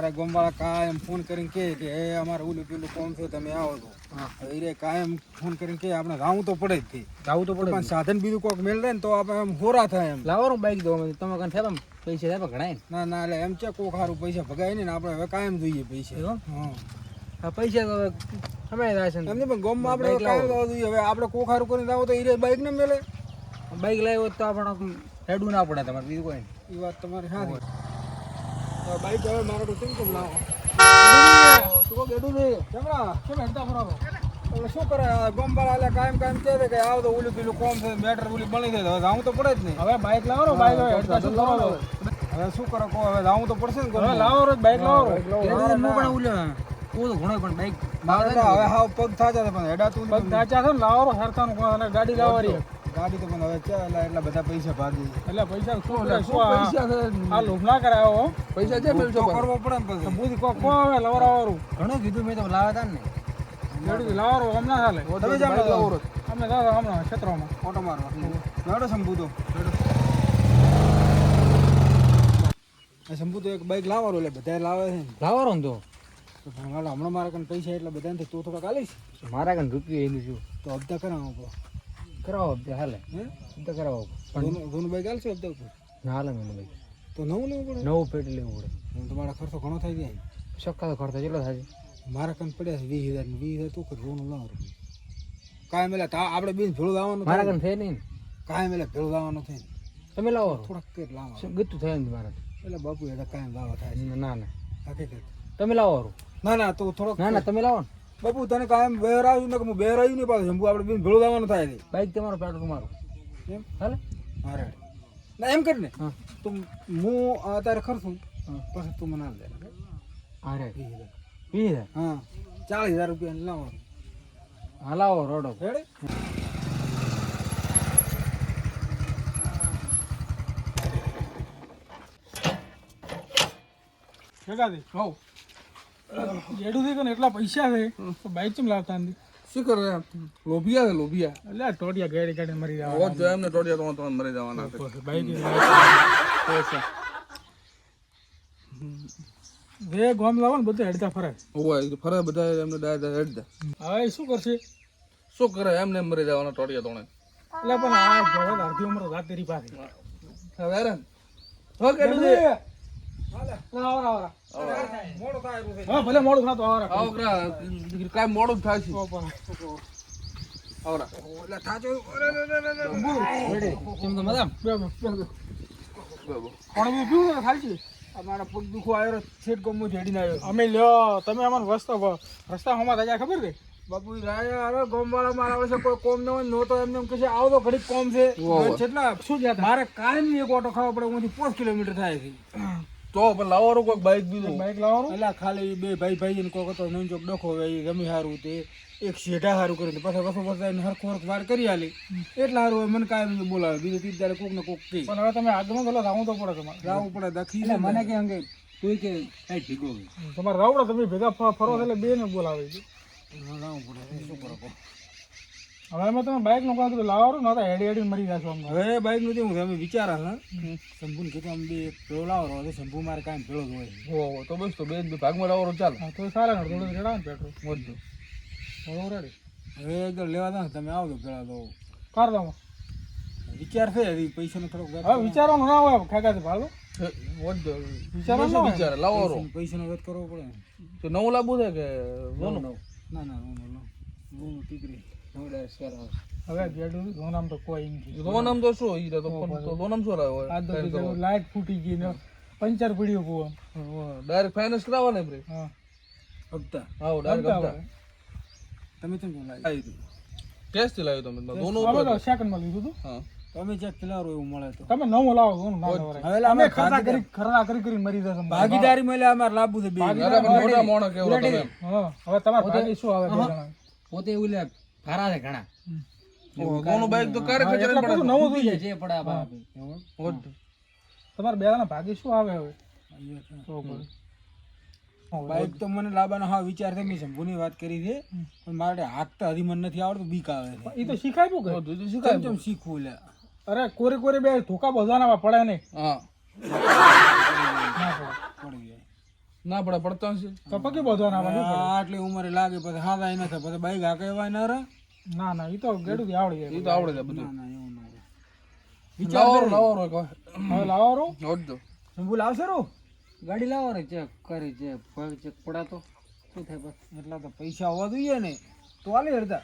અમારા ગામવાળા કાયમ ફોન કરીને કહે કે એ અમારે ઓલું પેલું કોમ છે તમે આવો તો એ કાયમ ફોન કરીને કહે આપણે રાવું તો પડે જ જાવું તો પડે પણ સાધન બીજું કોઈક મેળ રહે ને તો આપણે એમ હોરા થાય એમ. લાવો બાઈક દો તમે કાન થાય પૈસા થાય ઘણા ના. ના એટલે એમ છે કોક સારું પૈસા ભગાય ને આપણે હવે કાયમ જોઈએ પૈસા. હા. પૈસા તો સમય થાય છે એમને પણ ગામમાં આપણે કાયમ લાવવા જોઈએ. હવે આપણે કોક સારું કરીને લાવો તો એ બાઈક ને મેળે બાઈક લાવ્યો તો આપણે હેડું ના પડે તમારે બીજું કોઈ. એ વાત તમારી તો બાઈક હવે મારે તો કેમ કેમ લાવો? શું બેઠું છે કેમડા કેમ હેડતા એટલે શું કરે? ગોમવાળા એટલે કાયમ કાયમ કહે છે કે આવ તો ઓલું પેલું કોમ છે બેટર ઓલી બની જાય હવે જાવું તો પડે જ નહીં. હવે બાઈક લાવો ને બાઈક હવે હેડતા શું કરો હવે શું કરો કહો હવે જાવું તો પડશે ને હવે લાવો રોજ બાઈક લાવો. લાવો. તો હું. પણ ઉલ્યો હું તો ઘણો પણ બાઈક. મારે હવે હાવ પગ થાચા છે પણ હેડાતું પગ નહીં. છે ને લાવો હરતાનું ગાડી લાવો રી. ગાડી તો મને હવે ચાલે એટલે એટલા બધા પૈસા ભાગી એટલે પૈસા શું શું આ આ લોભ ના કરાયો હો. પૈસા છે તો કરવો પડે ને પછી. બુદ્ધિ કો કો હવે લવરાવાળું. ઘણું કીધું મેં તો લાવા તા ને ગાડી લાવરો હમણાં હાલે. તમે જામ લાવો અમે દાદા હમણાં ક્ષેત્રમાં. ફોટો મારવા. મેડો શંભુ તો શંભુ તો એક બાઈક લાવવાનું એટલે બધા લાવે છે લાવવાનો ને તો? હમણાં મારા કન પૈસા એટલે બધાને તું થોડાક આલીશ. મારા કન રૂપિયો એનું છું તો અબધા કરાવો કરાવો હપ્તે હાલે. હપ્તે કરાવો. ધોનું ધોનું બાઈક આલશો હપ્તા ઉપર ના હાલે મને ભાઈ તો નવું લેવું પડે? નવું પેટ લેવું પડે. તમારા ખર્ચો ઘણો થઈ જાય. સક્કા ખર્ચા કેટલો થાય છે? મારા કન પડ્યા છે વીસ હજાર વીસ હજાર તું કર રોનું લાવ કાંઈ તા આપણે બીન ભેળું લાવવાનું મારા થાય. કન થાય નહીં કાંઈ મેલા ભેળું લાવવાનું થાય. તમે લાવો. થોડાક કેટ શું ગતું થાય ને મારા એટલે બાપુ એટલે કાયમ લાવવા થાય છે. ના ના. હકીકત તમે લાવો. ના ના તો થોડોક ના ના તમે લાવો ને. બાપુ તને કાયમ બેર આવ્યું ને કે હું બેર આવ્યું નહીં પાછું શંભુ આપણે બેન ભેળું દાવાનું થાય નહીં બાઈક તમારો પેટ્રોલ તમારો. એમ હાલે? મારે ના એમ કરીને. હા. તું હું અત્યારે ખર્ચું હા. પછી તું મને લે દે. હા રે વીસ હજાર. વીસ હજાર. હા. ચાલીસ હજાર રૂપિયા લાવો. હા લાવો રોડો. હેડે જગાદી હો જેડું થી કને એટલા પૈસા છે તો બાઈક ચમ લાવતા નથી? શું કરે એમ? લોભિયા છે લોભિયા. એટલે આ ટોટિયા ગાડી ગાડી મરી જવાના હોત જો એમને ટોડિયા તો તમે મરી જવાના છે. બાઈક બે ગોમ લાવો ને બધું હેડતા ફરે હોય ફરે બધા એમને ડાયરેક્ટ હેડતા હવે શું કરશે? શું કરે? એમને એમ મરી જવાના ટોડિયા તોણે એટલે પણ આ જવા અડધી ઉંમર રાત તેરી પાસે હવે રે હો કેડું થાય છે આવરા થાચો. કેમ તો મજામ છે દુખો આવ્યો અમે લ્યો તમે અમારો રસ્તો રસ્તા હમણાં થાય ખબર છે બાપુ રાયા અરે ગોમવાળા મારા છે કોઈ કોમ ન હોય નો એમને એમ કહે છે આવો તો ઘડીક કોમ છે. કેટલા શું જ્યાં મારે કાયમ એક ઓટો ખાવો પડે ઉમાંથી પાંચ કિલોમીટર થાય છે તો પણ લાવવાનું કોઈક બાઇક બીજું? બાઈક લાવવાનું? એટલે ખાલી બે ભાઈ ભાઈ ને કોક હતો નોન ચોક ડખો હોય ગમી હારું તે. એક શેઢા હારું કરીને પાછા બસો બસો એને હરખો હરખ વાર કરી આલી. એટલા હારું મને કાયમ બોલાવે. બીજું તીજ ત્યારે કોક ને કોક કહી પણ હવે તમે આગળનો ગલો રાવું તો પડે તમારે. રાવું પડે દખી મને કે અંગે? કોઈ કે કઈ ભીગો તમારે રાવડો તમે ભેગા ફરો એટલે બે ને બોલાવે રાવું પડે શું કરો. હવે અમે તમે બાઈકનું કહો લાવવાનું નતા હેડી હેડી મરી જશો અમને હવે બાઇકનું છે અમે વિચારા હા શંભુ ને કીધું બે એક ભેળો લાવો હવે શંભુ મારે કાંઈ જ હોય. હો હો, તો બસ તો બે બે ભાગમાં લાવો ચાલે. તો સારા ને થોડું રેડા ને પેટ્રોલ. થોડું રેડી. હવે એકદમ લેવા દો તમે આવજો પેલા તો. કર દો વિચાર છે હજી પૈસાનો થોડોક વેત હવે વિચારવાનું ના હોય ખાગા ભાડો વધુ. વિચારવાનું વિચારે? લાવો પૈસાનો- વેત કરવો પડે. ને. તો નવું લાવવું છે કે જૂનું? ના ના નવું નવું નો નો ટીકરી. હવે ગેડું ધોનામ તો કોઈ નથી લોન તો શું ઈ તો તો લોન શું લાવ્યો આ તો લાઈટ ફૂટી ગઈ ને પંચર પડ્યું કુવા ડાયરેક્ટ ફાઇનાન્સ કરાવવા ને બ્રે હા. હપ્તા. આવો ડાયરેક્ટ હપ્તા હપ્તા. તમે કેમ કેમ લાવી દીધું ટેસ્ટ લાવ્યો તમે દોનો અમે તો સેકન્ડમાં લીધું હા. તમે ચેક પેલા એવું મળે તો. તમે નવો લાવો હવે અમે ખરા કરી ખરા કરી કરી મરી જશે ભાગીદારી મળે અમારે લાભ છે બે. મોટા મોણા કેવડો તમે હવે તમારે ભાગે શું આવે પોતે એવું લે ફરા છે ઘણા. ઓહો, બાઈક તો કરે ખચેરી પડે. નવું થઈ જાય. જે પડે આ બાપ. વધુ. તમારે બે જણા ભાગે શું આવે હવે બાઈક તો મને લાવવાનો હા વિચાર છે મેં શંભુની વાત કરી છે. પણ મારે હાંકતા હજી મને નથી આવડતું બીક આવે છે. એ તો શીખાય શું વધુ તો શું કાંઈ? કેમ શીખવું લે. અરે કોરી કોરી બે ધોકા બધાના પડે નહીં હા. ના પડે ના પડતા હશે. તો પગે બાંધવાના આવા આટલી ઉંમરે લાગે પછી હા થાય નથી થાય પછી બાઈક હાકે એવાય ના રે ના ના એ તો ગેડું આવડી જાય એ તો આવડે છે બધું. ના ના એવું ના રે લાવો લાવો હવે લાવો દો. શંભુ લાવશે રો? ગાડી લાવો રે ચેક કરી ચેક. પગ ચેક પડાતો. શું થાય બસ? એટલા તો પૈસા હોવા જોઈએ ને. તો આલે અડધા.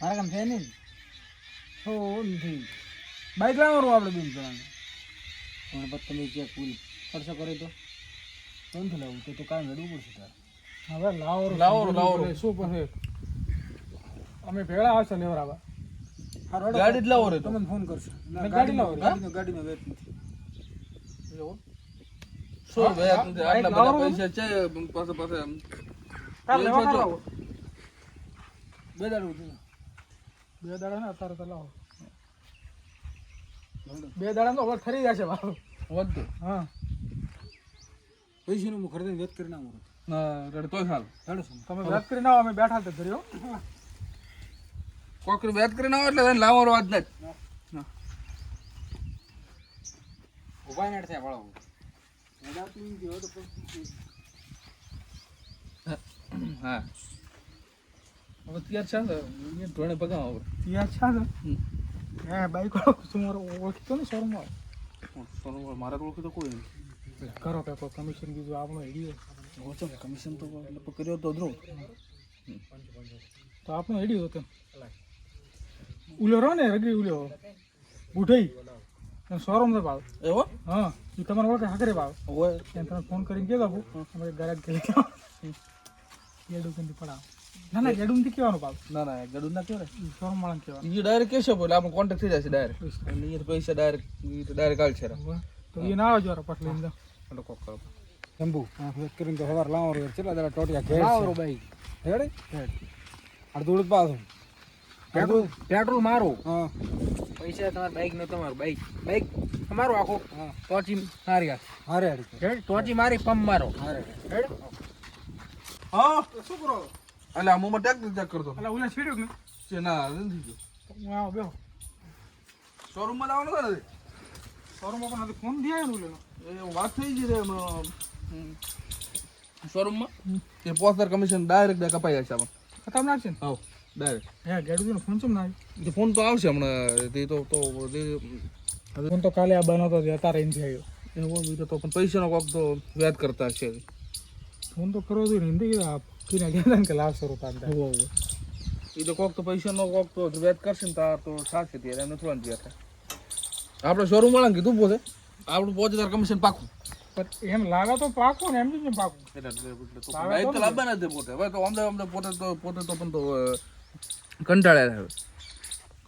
મારા કામ થાય નહીં? ને. હો નથી. બાઈક લાવવાનું આપણે બેન જણાને. પણ બસ તમે ચેક પૂલ ખર્ચો કરે તો. નથી લાવવું તો તો કાંઈ મેળવું પડશે તારે. હવે લાવો લાવો લાવો શું પછી? અમે ભેળા આવશે લેવરાવા. ગાડી જ લાવો રે તો. તમને ફોન કરશે. ના ગાડી લાવો, ગાડીનો ગાડીનો વેટ નથી. શું ભાઈ આટલા બધા પૈસા છે પાસે પાસે આમ. તાર લેવા જો. બે દાડું બે દાડા ને અત્યારે તો લાવો. બે દાડા તો ખરી જશે બાપુ. હોત હા. પૈસાનું હું ખરીદી વેત કરી નાખું. ના રેડ તોય હાલ હેડો તમે વેત કરી નાખો અમે બેઠા તો ધર્યો હો. કોકરી વેત કરીને હોય એટલે એને લાવવાનો વાત જ. ઊભા ને થાય પડાવું હા. હવે તૈયાર છે ને એ ધોરણે પગાવ આપણે છે ને? હે બાઈક વાળો તમારો ઓળખતો ને શોરૂમમાં સોનું મારા તો ઓળખી તો કોઈ નહીં. કરો કે કમિશન કીધું આપણો હેડીએ ઓછો કમિશન તો કર્યો તો ધ્રુવ તો આપણો હેડી હતો ઉલ્યો રહો ને રગડી ઉલ્યો. ઉઠાઈ. શોરૂમ છે ભાવ એવો? હા એ તમારે ઓળખે હાકરે ભાવ હોય ત્યાં તમે ફોન કરીને કહી આપું અમારે ગઈ ગેડું કંઈ પડાવ. ના ના ગેડું નથી કહેવાનું ભાવ ના ના ગેડું ના કહેવાય શોરૂમ વાળા કહેવાનું. એ ડાયરેક્ટ કહેશે બોલે આપણે કોન્ટેક્ટ થઈ જશે ડાયરેક્ટ એટલે એ પૈસા ડાયરેક્ટ એ તો ડાયરેક્ટ હાલ છે. તો એ ના આવજો પછી લઈને જાઓ. કોક કરો. જંબુ કરીને તો સવાર લાવો કેટલા દાડા ટોટિયા ઘેર લાવો બાઈક હેડે. અડધું ઉડદ પાછું પેટ્રોલ પેટ્રોલ મારું. હા. પૈસા તમારા બાઈક નો તમારું બાઈક બાઈક તમારું આખો. હા. ટોચી મારી આ હારે હેડી હેડ ટોચી મારી પંપ મારો. હારે હેડ. હા. શું કરો? એટલે આ મોમાં ટેક ટેક કરતો એટલે ઉલ્યા છીડ્યું ને છે ના નથી ગયો આવો બેહો. શોરૂમમાં લાવવાનો છે શોરૂમમાં પણ નથી ફોન દે આવ્યો ને એ વાત થઈ ગઈ રે શોરૂમમાં? એ પોસ્ટર કમિશન ડાયરેક્ટ કપાઈ જશે આપણે ખતમ નાખશે ને? હા ડાયરેક્ટ હે ફોન ચમ ના આવ્યો ફોન તો આવશે હમણાં તે તો તો ફોન તો કાલે આ બનાવતો હતો અત્યારે એનથી આવ્યો એવો બીજો તો પણ પૈસાનો કોક તો વ્યાજ કરતા છે ફોન તો કરો જોઈએ હિન્દી કીધું આપ કીને કીધા ને કે લાવશો રૂપિયા એ તો કોક તો પૈસાનો કોક તો વ્યાજ કરશે ને તાર તો સાચી ત્યારે એમને થોડા વ્યાજ થાય આપણે શોરૂમ વાળાને કીધું પોતે આપણું પહોંચે તાર કમિશન પાકું પણ એમ લાગે તો પાકું ને એમ જ ને પાકું એટલે લાવવાના છે પોતે હવે તો અમદાવાદ પોતે તો પોતે તો પણ તો કંટાળ્યા છે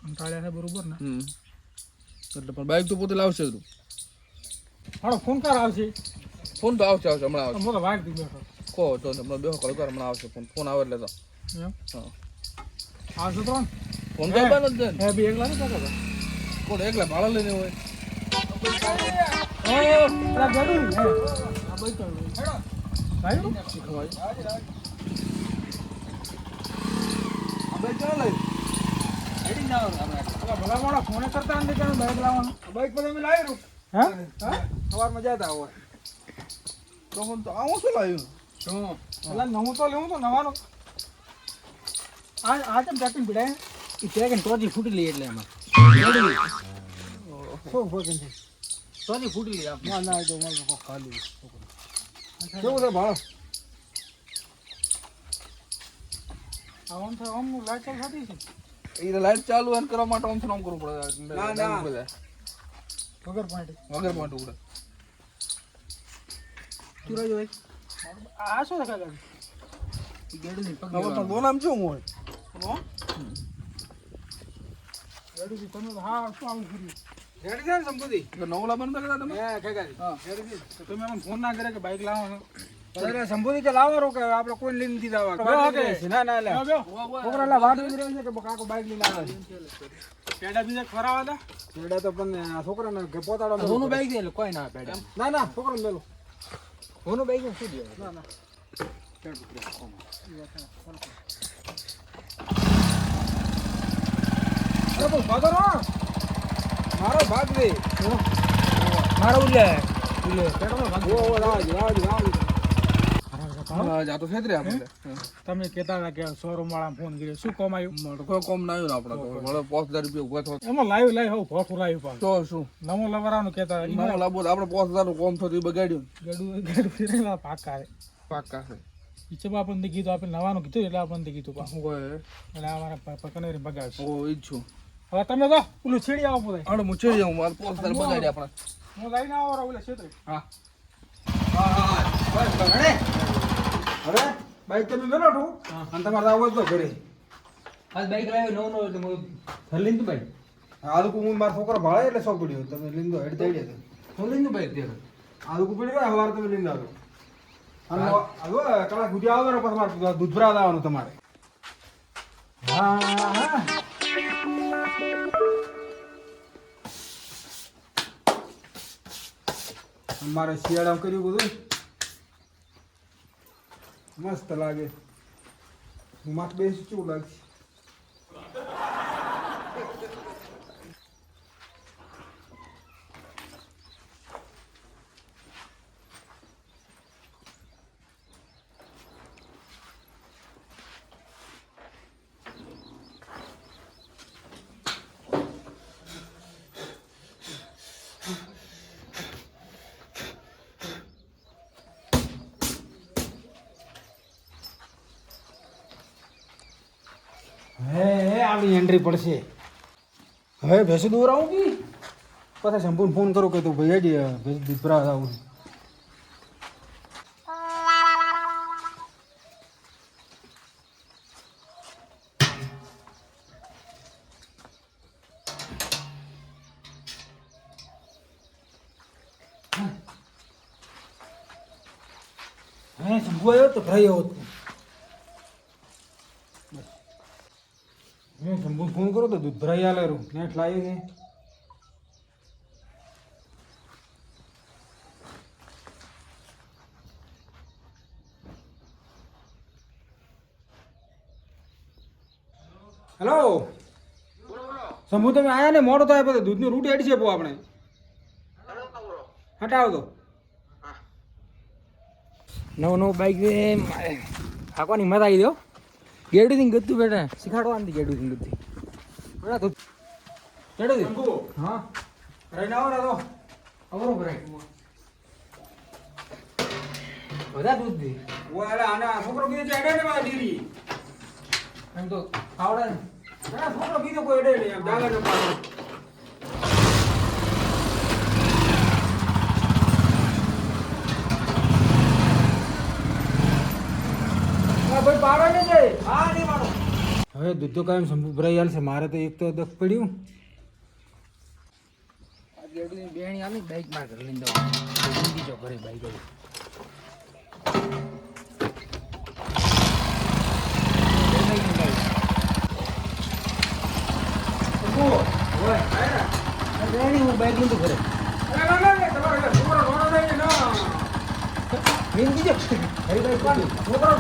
કંટાળ્યા છે બરોબર ને? એટલે પણ બાઈક તો પોતે લાવશે તું. હાડો ફોન કર આવશે ફોન તો આવશે આવશે હમણાં આવશે. મોટો વાગ દીધો કો તો હમણાં બેહો કરો હમણાં આવશે ફોન ફોન આવે એટલે તો. હા. આવશે તો ફોન તો આવવાનો જ છે હે બી એકલા નહીં કાકા કોણ એકલા ભાડા લઈને હોય? પેલા ગેડું હે આ બાઈક તો ભાઈ ખવાય હેડી પેલા ભલા મોડા ફોને કરતા અંદર કે બાઈક લાવવાનું બાઈક પર અમે લાવી રૂપ હા? સવાર મજા આવતા હોય તો ફોન તો આવું શું નવું તો લેવું તો નવાનું આ આ તેમ પેકન ટોચી ફૂટી લઈ એટલે એમાં શું ટોચી ફૂટી લઈ આપણે ના ના ખાલી કેવું છે ભાવ આમ તો આમ લાઈટ ચાલુ થતી છે એ તો લાઈટ ચાલુ એમ કરવા માટે આમ ઓમ કરવું પડે. ના, ના. વગર પોઈન્ટ વગર ઉડે હોય આ શું દેખાય ગાડી ગેડું ની પગ હવે તો બોનામ શું હોય? ગેડું તમે હા શું આવું કર્યું? રેડી છે ને સંપત્તિ? એટલે નવું લાવવાનું તો કદાચ તમે? હે ખેગારી હા. રેડી તો તમે અમને ફોન ના કરે કે બાઈક લાવવાનો? અરે કે તો રો કે આપણે કોઈ લઈને નથી જવા ના ના લે. છોકરા લા જોઈ છે કે કાકો બાઈક લઈને આવે પેડા બીજા ખરાવા હતા છેડા તો પણ આ છોકરાને કે પોતાડો. બાઈક દે કોઈ ના પેડે. ના ના છોકરો મેલો. સોનું બાઈક શું દે ના ના. ભાગો મારો ભાગ દે. મારો ઉલે ઓ ઓ રાજ રાજ રાજ. હા? જા તો છેતરે આપણે. તમે કહેતા હતા કે શોરૂમ વાળા ફોન કર્યો. શું કમાયું? મળે કોઈ કોમ ના આવ્યો આપણે તો. મળે પાંચ હજાર રૂપિયા ઊભા થયો એમાં લાવ્યું લાવી હોવ ભોઠું તો શું? નવો લવરાનું કહેતા આપણે પાંચ હજાર કોમ થયું બગાડ્યું ગડું ગડું પાકા છે. પાક્કા છે. ઈચ્છે આપણને કીધું આપણે નવાનું કીધું એટલે આપણને કીધું શું એટલે અમારા પકનેરી બગાડશે ઓ ઈચ્છું હવે તમે તો પેલું છેડી આવો બધા હું ચડી આવું મારે બગાડ્યા આપણે. હું લઈને આવો ઓલા છેતરી. હા. અરે હવે બાઈક તમે મેલો છું અને તમારે આવો તો ઘરે. આજ બાઈક લાવ્યો નવો નવો એટલે હું તું બાઈક. આ લોકો હું મારા છોકરો ભાળે એટલે શોખ પડ્યો તમે લીંદો હેડ થઈ ગયા હું લીંદું ભાઈ દે આ લોકો પડી ગયા સવારે તમે લીંદો આવ્યો અને હવે કલાક સુધી આવો ને પછી મારે દૂધભરા લાવવાનું તમારે. હા હા. મારે શિયાળામાં કર્યું બધું. મસ્ત લાગે. હું માથે બેસી કેવું લાગશે. હે હે, આવી એન્ટ્રી પડશે. હવે ભેંસું દૂર આવું કે? પછી સંપૂર્ણ ફોન કરું કે તું ભાઈ જ ભેંસ દીપરા આવું હે, શંભુ આવ્યો તો ભરાઈ આવ્યો તું મેં શંભુ ફોન નેટ લાવી છે હેલો. શંભુ, તમે આયા ને? મોડો થાય પછી દૂધની રૂટી એડી છે આપણે. હટાવો તો. નવો નવો બાઈક છે. હાંકવાની મજા આવી દો ગેડું થી ગતું બેટા. શીખાડવાની ગેડું થી ગતું બેટા તું ચડો દે. શંભુ હા. રહીને આવો તો. અવરો ભરાય બધા દૂધ દે. ઓ એટલે આના છોકરો કીધું છે ને મારા દીરી. એમ તો આવડે ને. ના છોકરો કીધું કોઈ અડે નહીં એમ ડાગર ને પાડો ભાઈ પાડો ને જાય હા હવે દૂધ તો કાયમ સંભુ ભરાઈ મારે તો એક તો દખ પડ્યું. બેણી આલી બાઈકમાં ઘરે લઈને દઉં જિંદગી જો ઘરે બાઈક બેણી હું બાઈક લઈને ઘરે. ના તમારો એટલે છોકરો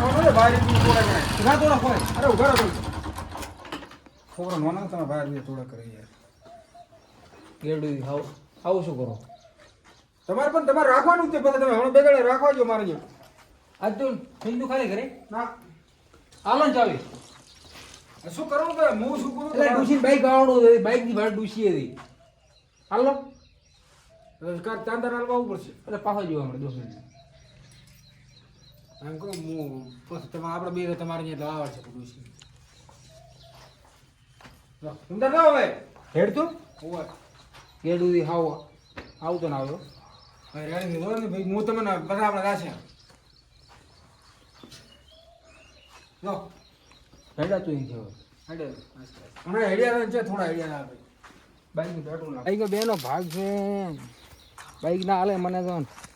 નોનો ને બહાર થોડા કરે ના તોડા હોય અરે ઊભા રહો. છોકરો નોના તમે બહાર બી થોડા કરી યાર. ગેડું હાવ આવું શું કરો? તમારે પણ તમારે રાખવાનું જ છે પછી તમે હમણાં બેગાડે રાખવા જો મારે અહીંયા આજ હિન્દુ ખાલી ઘરે? ના. આલન ચાવી શું કરવું કે હું શું કરું? એટલે ડૂસી બાઈક આવડું હતી બાઈકની ભાડે ડૂસી હતી હાલો. કાર ચાંદર હાલવા પડશે. એટલે પાછો જોવા મળે દોસ્ત એમ કહું હું પછી તમે આપણે બે તમારે અહીંયા લાવવા છે બધું લો, ના હવે હેડ તું. ઓય હેડું થી હાવ આવતો ના આવ્યો ભાઈ રેડી જાઓ ને ભાઈ હું તમને આપણે રાશે. લો. હેડા તું અહીં થયો હેડે. હમણાં હેડિયા છે થોડા હેડિયા આવે. નું બાઈક બેનો ભાગ છે. બાઈક ના હાલે મને તો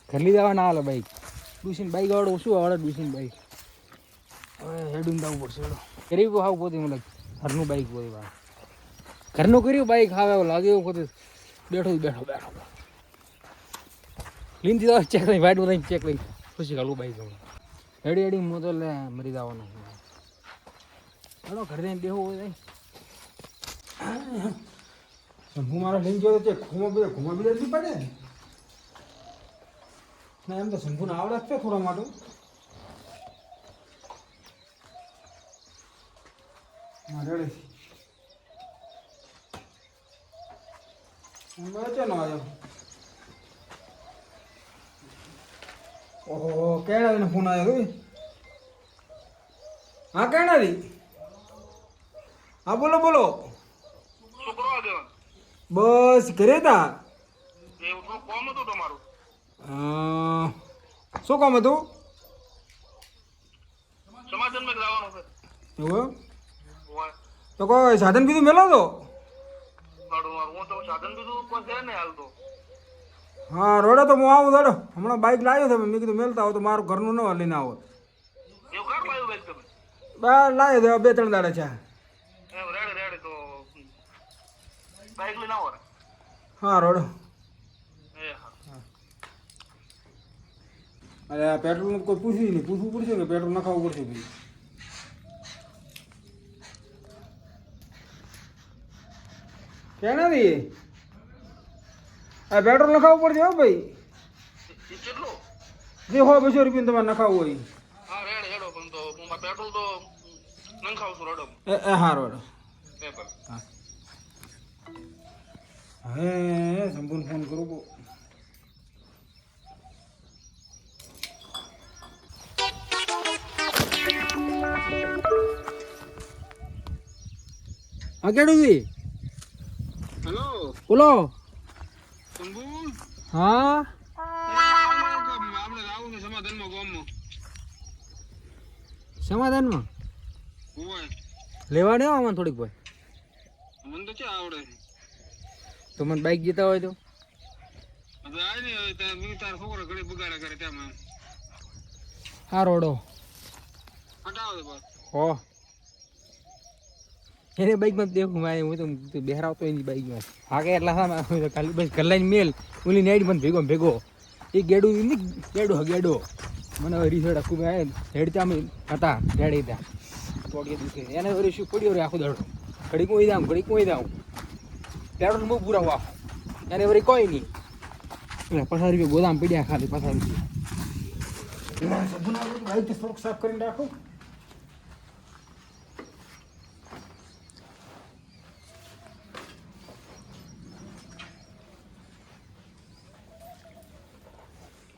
ઘર લીધા ના હાલે બાઈક. ડુસીન બાઈક આવડે ઓછું આવડે ડુસીન બાઈક. હવે હેડું જવું પડશે હેડો. ગરીબ હાવ પોતે ઘરનું બાઈક હોય વા ઘરનું કર્યું, બાઈક આવે એવું લાગે એવું બધું. બેઠો બેઠો બેઠો. લીન દીધો ચેક લઈ વાઈટ બધા ચેક લઈ ખુશી ગાલું બાઈક હમણાં હેડી હેડી હું તો લે, મરી જવાનો ચાલો ઘર જઈને બેહો હું મારો લઈને ગયો છે ઘૂમો બીજા ઘૂમો બીજા નથી પડે ને. ના, એમ તો શંભુને આવડે જ છે થોડા માટે. હા છે ચેનો આવ્યો? ઓહો કેળાનો ફોન આવ્યો તું હા કેળારી હા બોલો બોલો. બસ ઘરે તા કોમ હતું? તમારું શું કામ હતું એવું તો કોઈ સાધન કીધું મેલો તો? હું તો સાધન બીજું કોઈ છે ને હાલ તો હા રોડે તો હું આવું દાડો હમણાં બાઇક લાવ્યો તમે મેં કીધું મેલતા આવો તો મારું ઘરનું ન લઈને આવો એવું તમે? બા લાવ્યો તો બે ત્રણ દાડા છે. એમ રેડે રેડે તો. બાઈક લઈને આવો હા રોડો. અરે પેટ્રોલ કોઈ પૂછ્યું નહીં. પૂછવું પડશે કે પેટ્રોલ નખાવવું પડશે ભાઈ કેનાથી આ પેટ્રોલ નખાવવું પડશે હો ભાઈ. જે હો બસો રૂપિયા તમારે નખાવવું હોય હા હું પેટ્રોલ તો નંખાવું છું રેડો એ હા રોડો એ હે. સંપૂર્ણ ફોન કરું બહુ હા કેડું હેલો. બોલો. શંભુ? હા? આપણે આવું સમાધાનમાં ગામમાં. સમાધાનમાં? લેવા દેવા આમાં થોડીક ભાઈ મને તો ક્યાં આવડે? તો મને બાઈક જીતા હોય તો? હા રોડો હટાવો હો. એને બાઈકમાં દેખું મારે, હું તો બેહરાવતો એની બાઇકમાં હાકે એટલા સામે ખાલી કલાઈ મેલ, ઓલી નાઈટ મને ભેગો ભેગો. એ ગેડું નહીં ગેડો ગેડો. મને હવે રીસડ આખું ભાઈ હેડતા હતા રેડી ત્યાં. તોડીએ દુખે એને વળી શું પડ્યો રે આખો દડો. ઘડીક કોઈ દામ ઘડીક કોઈ દામ પેટ્રોલ બહુ પૂરા વાહ એને વળી કોઈ નહીં એટલે પચાસ રૂપિયા ગોદામ પડ્યા ખાલી પચાસ રૂપિયા. સાફ કરીને રાખો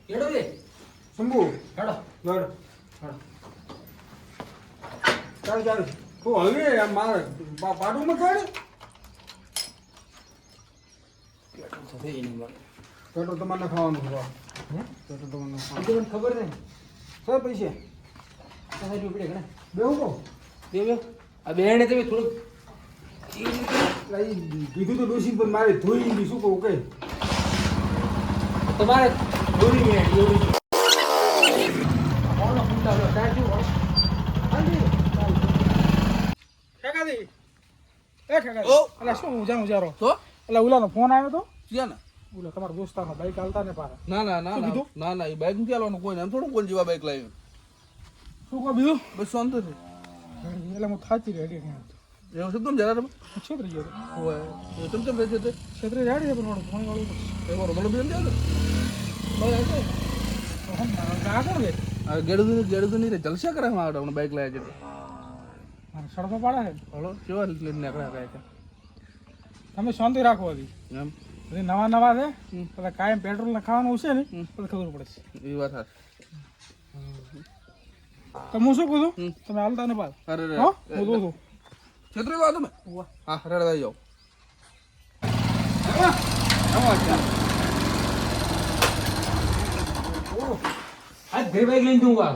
હેડો રે શંભુ હેડો હેડો હેડો ચાલ તું હવે મારે પાડું કાઢે પેટ્રોલ તમારે ખાવાનું. પેટ્રોલ તમારે ખબર નહીં? સર પૈસે? પચાસ રૂપિયા પડે ઘણા. બેવું કહો. બે આ બેને તમે થોડુંક કીધું તો ડોસી પણ મારે ધોઈ શું કહું કઈ તમારે દોરી દોરી કોણનો ફૂટા લો ટાયર જેવું ખેકાદી એ ખેકાદી ઓ. શું ઉજાણ ઉજારો તો? એટલે ઉલાનો ફોન આવ્યો તો? ક્યાં ને ઉલા તમારા દોસ્તારનો બાઈક હાલતા ને પારા ના ના ના ના. ના ના એ બાઈક નથી આલવાનું કોઈ એમ થોડું કોઈ જેવા બાઈક લાવ્યું. શું કહો બીજું? બસ શાંતિથી એટલે હું થાચી રેડી એવું છે તમે જરા તમે છેતરી ગયો હોય એ ચમ ચમ રહેશે તે છેતરી રેડી છે પણ મારું ફોન વાળું એ કોણ ગેડું ગેડું નહીં રે. જલસા કરે માં આવડે બાઈક લાવ્યા છે મારે સડકો પાડે છે? હલો કેવા લઈને નીકળ્યા કાંઈ ત્યાં તમે શાંતિ રાખો હતી એમ? પછી નવા નવા છે. બધા કાયમ પેટ્રોલ ને ખાવાનું છે ને. પછી ખબર પડે છે. એ વાત હા તો હું શું કહું છું તમે હાલતા ને પાડ અરે રે હો? જોઉં છું. છત્રી વાત તમે હા રેડવા જાઓ. આજ ઘરે બાઈક લઈને તું આ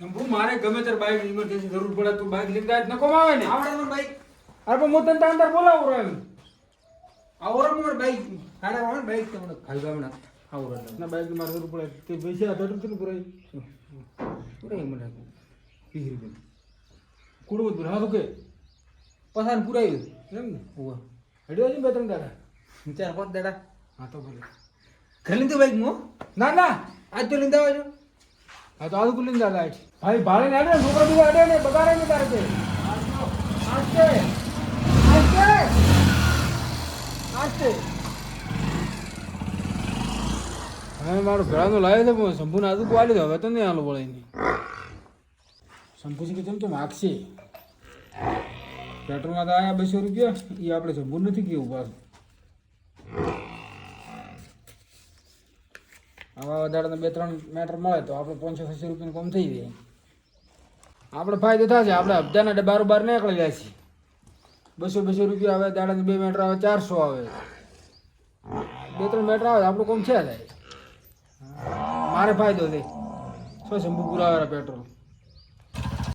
શંભુ મારે ગમે ત્યારે બાઈક ઇમરજન્સી જરૂર પડે તું બાઈક લઈને જાય નકો આવે ને? આવડે મને બાઈક અરે પણ હું તને અંદર બોલાવું રહ્યો એમ. આવરો મને બાઈક હાડા વાળે બાઈક તમને. ખાલી ગામના આવરો ના બાઈક મારે જરૂર પડે. તે પૈસા પેટ્રોલ કેટલું પુરાય પૂરાઈ મને વીસ રૂપિયા. કુડવું જ હા તો કે. પસાર પૂરાયું એમ ને? હોવા હડ્યો છે ને બે ત્રણ દાડા. ચાર પાંચ દાડા. હા તો ભલે. ઘરે લીધું બાઈક મો ના ના. આજ તો લીધા આવજો. હા તો આજુ લઈને દાદા ભાઈ ભાડે ને આડે છોકરા બીજા આડે ને, બગાડે ને તારે આસ્તે આસ્તે આસ્તે હવે મારો ભેળાનો લાવ્યો છે, પણ શંભુને આજુ પાડી દો હવે તો નહીં આલો વળે નહીં શંભુજી કે જેમ તો માગશે. પેટ્રોલમાં તો આયા બસો રૂપિયા. એ આપણે શંભુ નથી કેવું પાછું. આવા દાડાને બે ત્રણ મેટર મળે તો આપણે પાંચસો છસો રૂપિયાનું કામ થઈ જાય. આપણે ફાયદો થશે આપણે હપ્તાના ડબ્બા બાર નીકળી જાય છે. બસો બસો રૂપિયા આવે, દાડાના બે મેટર આવે, ચારસો આવે. બે ત્રણ મેટર આવે આપણું કોમ છે થાય મારે ફાયદો થાય. શું શંભુ પુરાવા પેટ્રોલ